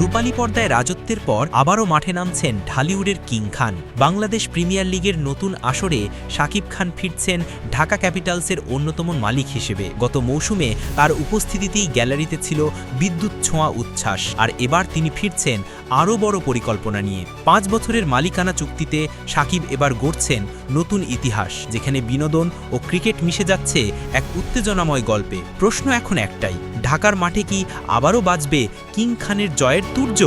রূপালী পর্দায় রাজত্বের পর আবারও মাঠে নামছেন ঢালিউডের কিং খান। বাংলাদেশ প্রিমিয়ার লিগের নতুন আসরে শাকিব খান ফিরছেন ঢাকা ক্যাপিটালসের অন্যতম মালিক হিসেবে। গত মৌসুমে তার উপস্থিতিতেই গ্যালারিতে ছিল বিদ্যুৎ ছোঁয়া উচ্ছ্বাস, আর এবার তিনি ফিরছেন আরও বড় পরিকল্পনা নিয়ে। পাঁচ বছরের মালিকানা চুক্তিতে সাকিব এবার গড়ছেন নতুন ইতিহাস, যেখানে বিনোদন ও ক্রিকেট মিশে যাচ্ছে এক উত্তেজনাময় গল্পে। প্রশ্ন এখন একটাই ঢাকার মাঠে কি আবারও বাজবে কিং খানের জয়ের Turjo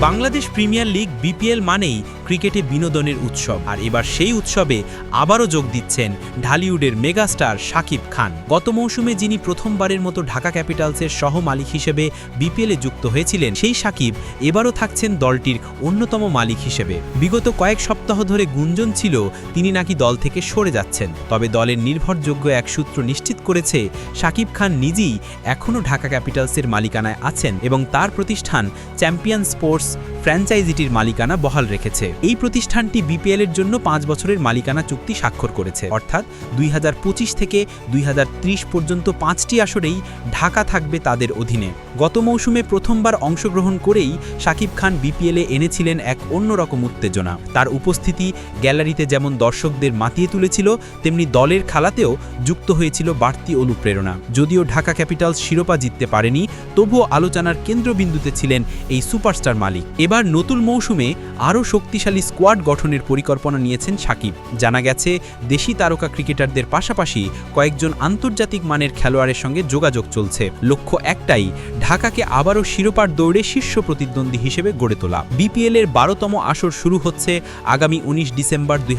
Bangladesh premier league BPL মানেই ক্রিকেটে বিনোদনের উৎসব। আর এবার সেই উৎসবে আবারও যোগ দিচ্ছেন ঢালিউডের মেগাস্টার শাকিব খান। গত মৌসুমে যিনি প্রথমবারের মতো ঢাকা ক্যাপিটালসের সহ মালিক হিসেবে বিপিএলে যুক্ত হয়েছিলেন, সেই শাকিব এবারও থাকছেন দলটির অন্যতম মালিক হিসেবে। বিগত কয়েক সপ্তাহ ধরে গুঞ্জন ছিল তিনি নাকি দল থেকে সরে যাচ্ছেন। তবে দলের নির্ভরযোগ্য এক সূত্র নিশ্চিত করেছে, শাকিব খান নিজেই এখনও ঢাকা ক্যাপিটালসের মালিকানায় আছেন এবং তার প্রতিষ্ঠান চ্যাম্পিয়ন স্পোর্টস ফ্র্যাঞ্চাইজিটির মালিকানা বহাল রেখেছে। এই প্রতিষ্ঠানটি বিপিএল এর জন্য পাঁচ বছরের মালিকানা চুক্তি স্বাক্ষর করেছে। অর্থাৎ দুই হাজার পঁচিশ থেকে দুই হাজার ত্রিশ পর্যন্ত পাঁচটি আসরেই ঢাকা থাকবে তাদের অধীনে। গত মৌসুমে প্রথমবার অংশগ্রহণ করেই শাকিব খান বিপিএলে এনেছিলেন এক অন্যরকম উত্তেজনা। তার উপস্থিতি গ্যালারিতে যেমন দর্শকদের মাতিয়ে তুলেছিল, তেমনি দলের খেলাতেও যুক্ত হয়েছিল বাড়তি অনুপ্রেরণা। যদিও ঢাকা ক্যাপিটালস শিরোপা জিততে পারেনি, তবুও আলোচনার কেন্দ্রবিন্দুতে ছিলেন এই সুপারস্টার মালিক। এবার নতুন মৌসুমে আরও শক্তিশালী স্কোয়াড গঠনের পরিকল্পনা নিয়েছেন সাকিব। জানা গেছে, দেশি তারকা ক্রিকেটারদের পাশাপাশি কয়েকজন আন্তর্জাতিক মানের খেলোয়াড়ের সঙ্গে যোগাযোগ চলছে। লক্ষ্য একটাই, ঢাকাকে আবারও শিরোপার দৌড়ে শীর্ষ প্রতিদ্বন্দ্বী হিসেবে গড়ে তোলা। বিপিএল এর বারোতম আসর শুরু হচ্ছে আগামী উনিশ ডিসেম্বর দুই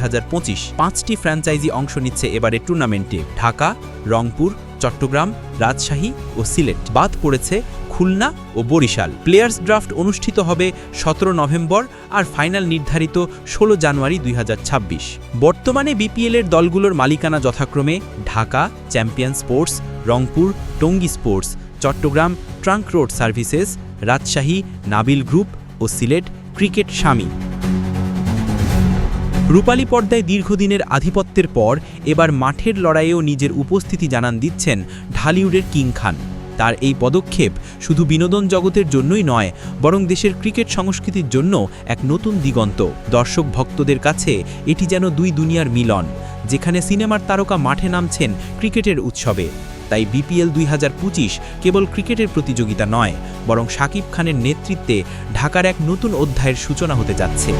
পাঁচটি ফ্র্যাঞ্চাইজি অংশ নিচ্ছে এবারের টুর্নামেন্টে। ঢাকা, রংপুর, চট্টগ্রাম, রাজশাহী ও সিলেট। বাদ পড়েছে খুলনা ও বরিশাল। প্লেয়ার্স ড্রাফট অনুষ্ঠিত হবে সতেরো নভেম্বর আর ফাইনাল নির্ধারিত ষোলো জানুয়ারি দুই হাজার ছাব্বিশ। বর্তমানে বিপিএল এর দলগুলোর মালিকানা যথাক্রমে Dhaka, champion sports, Rangpur, Tongi sports, Chittagong, trunk road services, Rajshahi, Nabil group ও সিলেট ক্রিকেট স্বামী রূপালী পর্দায় দীর্ঘদিনের আধিপত্যের পর এবার মাঠের লড়াইয়েও নিজের উপস্থিতি জানান দিচ্ছেন ঢালিউডের কিং খান। তার এই পদক্ষেপ শুধু বিনোদন জগতের জন্যই নয়, বরং দেশের ক্রিকেট সংস্কৃতির জন্য এক নতুন দিগন্ত। দর্শক ভক্তদের কাছে এটি যেন দুই দুনিয়ার মিলন, যেখানে সিনেমার তারকা মাঠে নামছেন ক্রিকেটের উৎসবে। তাই বিপিএল দুই হাজার পঁচিশ কেবল ক্রিকেটের প্রতিযোগিতা নয়, বরং শাকিব খানের নেতৃত্বে ঢাকার এক নতুন অধ্যায়ের সূচনা হতে যাচ্ছে।